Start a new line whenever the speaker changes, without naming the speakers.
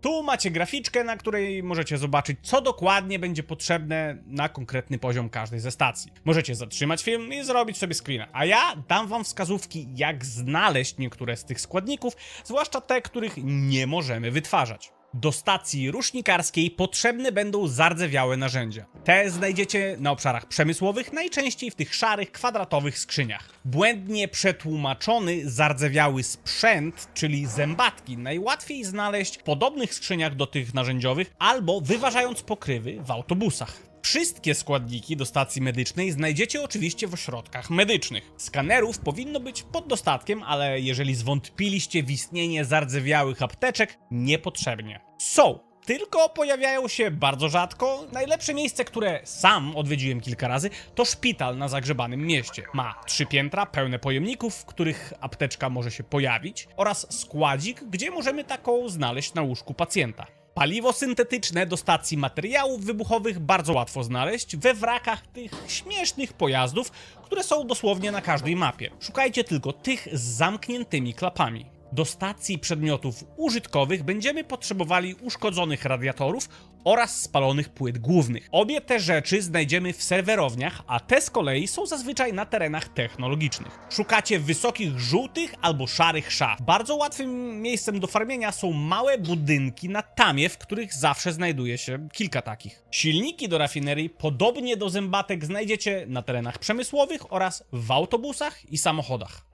Tu macie graficzkę, na której możecie zobaczyć, co dokładnie będzie potrzebne na konkretny poziom każdej ze stacji. Możecie zatrzymać film i zrobić sobie screena, a ja dam wam wskazówki, jak znaleźć niektóre z tych składników, zwłaszcza te, których nie możemy wytwarzać. Do stacji rusznikarskiej potrzebne będą zardzewiałe narzędzia. Te znajdziecie na obszarach przemysłowych, najczęściej w tych szarych, kwadratowych skrzyniach. Błędnie przetłumaczony zardzewiały sprzęt, czyli zębatki, najłatwiej znaleźć w podobnych skrzyniach do tych narzędziowych albo wyważając pokrywy w autobusach. Wszystkie składniki do stacji medycznej znajdziecie oczywiście w ośrodkach medycznych. Skanerów powinno być pod dostatkiem, ale jeżeli zwątpiliście w istnienie zardzewiałych apteczek, niepotrzebnie. Są, tylko pojawiają się bardzo rzadko. Najlepsze miejsce, które sam odwiedziłem kilka razy, to szpital na zagrzebanym mieście. Ma trzy piętra pełne pojemników, w których apteczka może się pojawić, oraz składzik, gdzie możemy taką znaleźć na łóżku pacjenta. Paliwo syntetyczne do stacji materiałów wybuchowych bardzo łatwo znaleźć we wrakach tych śmiesznych pojazdów, które są dosłownie na każdej mapie. Szukajcie tylko tych z zamkniętymi klapami. Do stacji przedmiotów użytkowych będziemy potrzebowali uszkodzonych radiatorów oraz spalonych płyt głównych. Obie te rzeczy znajdziemy w serwerowniach, a te z kolei są zazwyczaj na terenach technologicznych. Szukacie wysokich żółtych albo szarych szaf. Bardzo łatwym miejscem do farmienia są małe budynki na tamie, w których zawsze znajduje się kilka takich. Silniki do rafinerii, podobnie do zębatek, znajdziecie na terenach przemysłowych oraz w autobusach i samochodach.